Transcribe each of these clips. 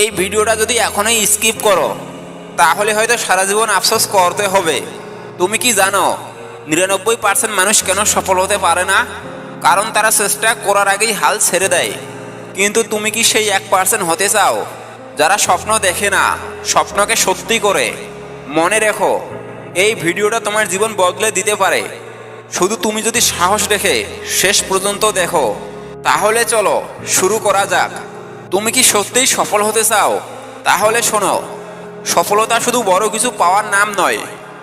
এই ভিডিওটা যদি এখনই স্কিপ করো, তাহলে হয়তো সারা জীবন আফসোস করতে হবে। তুমি কি জানো, নিরানব্বই পার্সেন্ট মানুষ কেন সফল হতে পারে না? কারণ তারা চেষ্টা করার আগেই হাল ছেড়ে দেয়। কিন্তু তুমি কি সেই এক পার্সেন্ট হতে চাও, যারা স্বপ্ন দেখে না, স্বপ্নকে সত্যি করে? মনে রেখো, এই ভিডিওটা তোমার জীবন বদলে দিতে পারে। শুধু তুমি যদি সাহস রেখে শেষ পর্যন্ত দেখো, তাহলে চলো শুরু করা যাক। তুমি কি সত্যিই সফল হতে চাও? তাহলে শোনো, সফলতা শুধু বড় কিছু পাওয়ার নাম নয়।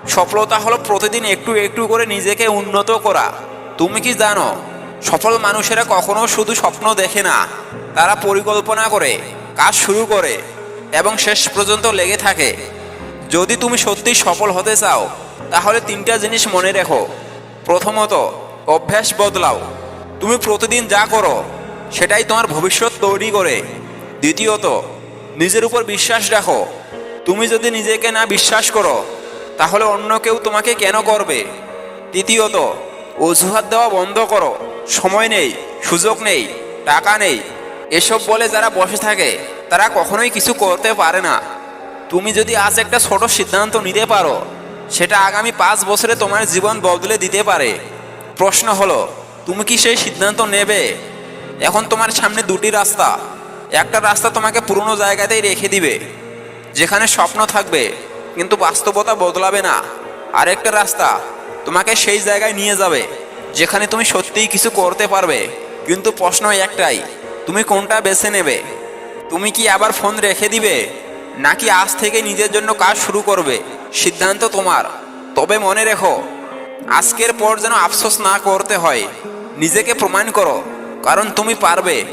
সফলতা হলো প্রতিদিন একটু একটু করে নিজেকে উন্নত করা। তুমি কি জানো, সফল মানুষেরা কখনো শুধু স্বপ্ন দেখে না, তারা পরিকল্পনা করে, কাজ শুরু করে এবং শেষ পর্যন্ত লেগে থাকে। যদি তুমি সত্যি সফল হতে চাও, তাহলে তিনটা জিনিস মনে রেখো। প্রথমত, অভ্যাস বদলাও। তুমি প্রতিদিন যা করো সেটাই তোমার ভবিষ্যৎ তৈরি করে। দ্বিতীয়ত, নিজের উপর বিশ্বাস রাখো। তুমি যদি নিজেকে না বিশ্বাস করো, তাহলে অন্য কেউ তোমাকে কেন করবে? তৃতীয়ত, অজুহাত দেওয়া বন্ধ করো। সময় নেই, সুযোগ নেই, টাকা নেই। এসব বলে যারা বসে থাকে, তারা কখনোই কিছু করতে পারে না। তুমি যদি আজ একটা ছোট সিদ্ধান্ত নিতে পারো, সেটা আগামী পাঁচ বছরে তোমার জীবন বদলে দিতে পারে। প্রশ্ন হলো, তুমি কি সেই সিদ্ধান্ত নেবে? এখন তোমার সামনে দুটি রাস্তা। একটা রাস্তা তোমাকে পুরনো জায়গাতেই রেখে দিবে, যেখানে স্বপ্ন থাকবে, কিন্তু বাস্তবতা বদলাবে না। আরেকটা রাস্তা তোমাকে সেই জায়গায় নিয়ে যাবে, যেখানে তুমি সত্যিই কিছু করতে পারবে। কিন্তু প্রশ্ন একটাই, তুমি কোনটা বেছে নেবে? তুমি কি আবার ফোন রেখে দিবে, নাকি আজ থেকে নিজের জন্য কাজ শুরু করবে? সিদ্ধান্ত তোমার। তবে মনে রেখো, আজকের পর যেন আফসোস না করতে হয়। নিজেকে প্রমাণ করো। কারণ তুমি পারবে।